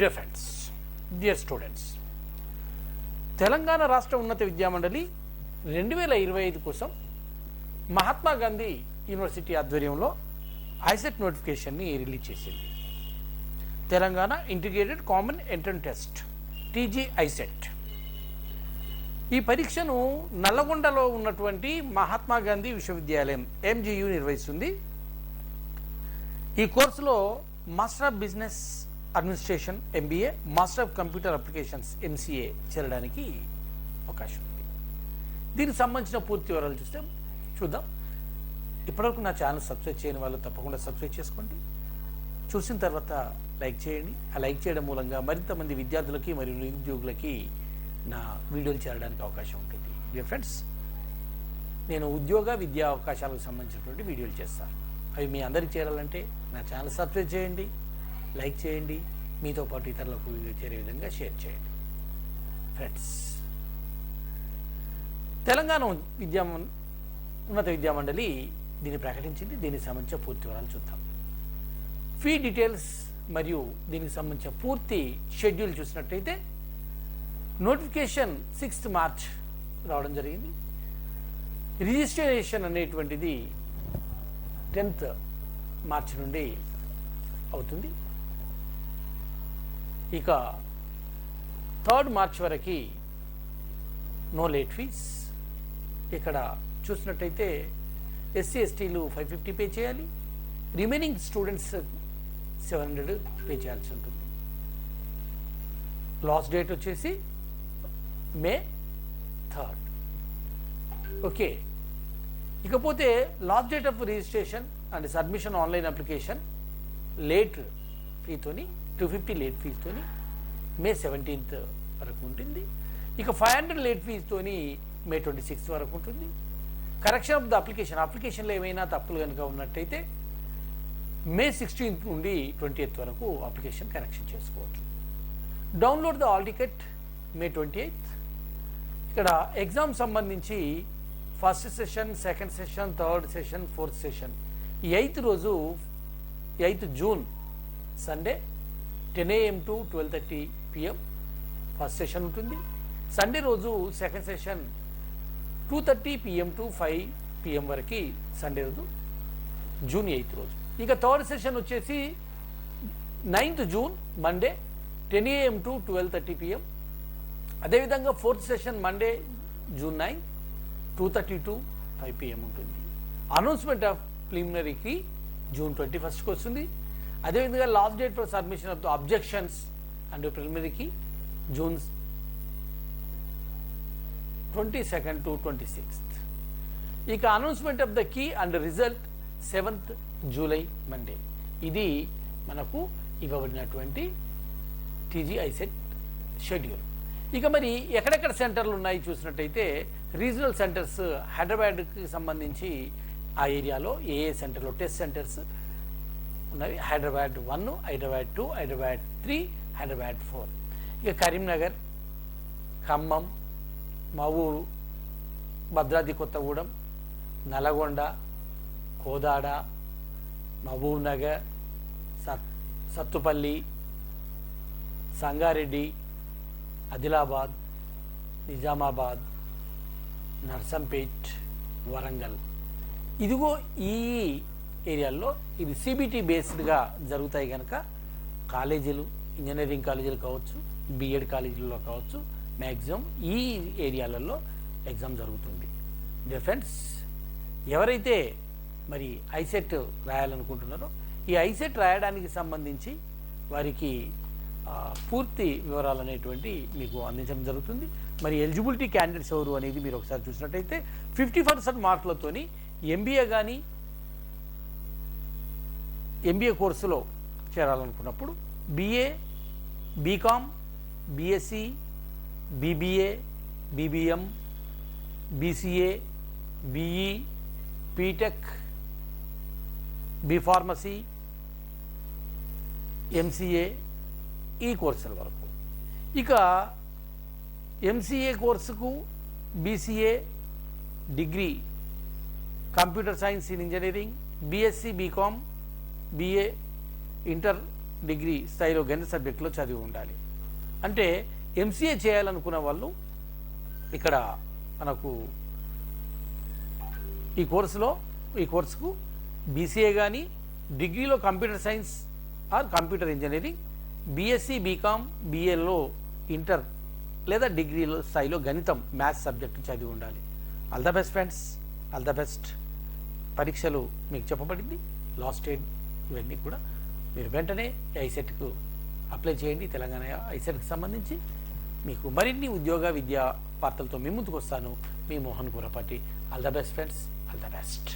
Dear friends dear students Telangana రాష్ట్ర ఉన్నత విద్యామండలి రెండు వేల ఇరవై ఐదు కోసం మహాత్మా గాంధీ యూనివర్సిటీ ఆధ్వర్యంలో ఐసెట్ నోటిఫికేషన్ని రిలీజ్ చేసింది. Telangana integrated common entrance test TG ICET. ఈ పరీక్షను నల్లగొండలో ఉన్నటువంటి మహాత్మా గాంధీ విశ్వవిద్యాలయం ఎంజియు నిర్వహిస్తుంది. ఈ కోర్సులో master of business administration MBA master of computer applications MCA చేరడానికి అవకాశం ఉంది. దీనికి సంబంధించిన పూర్తి వివరాలు చూస్తే చూద్దాం. ఇప్పటివరకు నా ఛానల్ సబ్స్క్రైబ్ చేయని వాళ్ళు తప్పకుండా సబ్స్క్రైబ్ చేసుకోండి. చూసిన తర్వాత లైక్ చేయండి. ఆ లైక్ చేయడం మూలంగా మరింత మంది విద్యార్థులకి మరియు నిరుద్యోగులకి నా వీడియోలు చేరడానికి అవకాశం ఉంటుంది. డియర్ ఫ్రెండ్స్ నేను ఉద్యోగ విద్యా అవకాశాలకు సంబంధించినటువంటి వీడియోలు చేస్తాను. అవి మీ అందరికి చేరాలంటే నా ఛానల్ సబ్స్క్రైబ్ చేయండి. లైక్ చేయండి. మీతో పాటు ఇతరులకు చేరే విధంగా షేర్ చేయండి. ఫ్రెండ్స్ తెలంగాణ విద్యా ఉన్నత విద్యామండలి దీన్ని ప్రకటించింది. దీనికి సంబంధించిన పూర్తి వివరాలు చూద్దాం. ఫీ డీటెయిల్స్ మరియు దీనికి సంబంధించిన పూర్తి షెడ్యూల్ చూసినట్టయితే నోటిఫికేషన్ సిక్స్త్ మార్చ్ రావడం జరిగింది. రిజిస్ట్రేషన్ అనేటువంటిది టెన్త్ మార్చి నుండి అవుతుంది. ఇక థర్డ్ మార్చ్ వరకు నో లేట్ ఫీజ్. ఇక్కడ చూసినట్టయితే ఎస్సీ ఎస్టీలు ఫైవ్ ఫిఫ్టీ పే చేయాలి. Remaining students seven hundred pay చేయాల్సి ఉంటుంది. లాస్ట్ డేట్ వచ్చేసి మే థర్డ్. ఓకే. ఇకపోతే last date of registration and submission online application late ఫీతోని two fifty late ఫీజుతోని మే సెవెంటీన్త్ వరకు ఉంటుంది. ఇక ఫైవ్ హండ్రెడ్ లేట్ ఫీజుతోని మే ట్వంటీ సిక్స్త్ వరకు ఉంటుంది. కరెక్షన్ ఆఫ్ ద అప్లికేషన్ అప్లికేషన్లో ఏమైనా తప్పులు కనుక ఉన్నట్టయితే మే సిక్స్టీన్త్ నుండి ట్వంటీ ఎయిత్ వరకు అప్లికేషన్ కరెక్షన్ చేసుకోవచ్చు. Download the hall ticket May twenty eighth ఇక్కడ ఎగ్జామ్ సంబంధించి first session second session third session fourth session eighth రోజు eighth June Sunday ten AM to twelve thirty PM first session ఉంటుంది. Sunday రోజు second session two thirty PM to five PM వరకు Sunday రోజు June eighth రోజు. ఇక third session వచ్చేసి ninth June Monday ten AM to twelve thirty PM అదేవిధంగా fourth session Monday June nine two thirty to five PM ఉంటుంది. Announcement of ప్రిలిమినరీకి June twenty ఫస్ట్కి వస్తుంది. అదేవిధంగా last date for submission of the objections and ప్రిలిమినరీకి June twenty second to twenty sixth ఇక announcement of the key and result seventh July Monday ఇది మనకు ఇవ్వబడినటువంటి TG ICET schedule ఇక మరి ఎక్కడెక్కడ సెంటర్లు ఉన్నాయి చూసినట్టయితే రీజనల్ సెంటర్స్ హైదరాబాద్కి సంబంధించి ఆ ఏరియాలో ఏ ఏ సెంటర్లో టెస్ట్ సెంటర్స్ ఉన్నవి Hyderabad one Hyderabad two Hyderabad three Hyderabad four. ఇక కరీంనగర్ ఖమ్మం మవూరు భద్రాద్రి కొత్తగూడెం నల్గొండ కోదాడ మహబూబ్ నగర్ సత్ సత్తుపల్లి సంగారెడ్డి ఆదిలాబాద్ నిజామాబాద్ నర్సంపేట్ వరంగల్. ఇదిగో ఈ ఏరియాల్లో ఇవి సిబిటీ బేస్డ్గా జరుగుతాయి కనుక కాలేజీలు ఇంజనీరింగ్ కాలేజీలు కావచ్చు బిఎడ్ కాలేజీల్లో కావచ్చు మ్యాక్సిమం ఈ ఏరియాలలో ఎగ్జామ్ జరుగుతుంది. డియర్ ఫ్రెండ్స్ ఎవరైతే మరి ఐసెట్ రాయాలనుకుంటున్నారో ఈ ఐసెట్ రాయడానికి సంబంధించి వారికి పూర్తి వివరాలు అనేటువంటి మీకు అందించడం జరుగుతుంది. మరి ఎలిజిబిలిటీ క్యాండిడేట్స్ ఎవరు అనేది మీరు ఒకసారి చూసినట్టయితే ఫిఫ్టీ పర్సెంట్ మార్కులతోని ఎంబీఏ కానీ ఎంబీఏ కోర్సులో చేరాలనుకున్నప్పుడు BA BCom BSc BBA BBM BCA BE BTech B pharmacy MCA ఈ కోర్సుల వరకు. ఇక ఎంసీఏ కోర్సుకు BCA degree computer science in engineering BSc BCom BA inter degree స్థాయిలో గణిత సబ్జెక్టులో చదివి ఉండాలి. అంటే ఎంసీఏ చేయాలనుకున్న వాళ్ళు ఇక్కడ మనకు ఈ కోర్సులో ఈ కోర్సుకు బీసీఏ కానీ డిగ్రీలో computer science or computer engineering BSc BCom బీఏలో inter లేదా డిగ్రీలో స్థాయిలో గణితం మ్యాథ్స్ సబ్జెక్టు చదివి ఉండాలి. All the best friends all the best పరీక్షలు మీకు చెప్పబడింది. లాస్ట్ ఎయిడ్ ఇవన్నీ కూడా మీరు వెంటనే ఐసెట్కు అప్లై చేయండి. తెలంగాణ ఐసెట్కి సంబంధించి మీకు మరిన్ని ఉద్యోగ విద్యా వార్తలతో మీ ముందుకు వస్తాను. మీ Mohan Kurapati. All the best friends. All the best.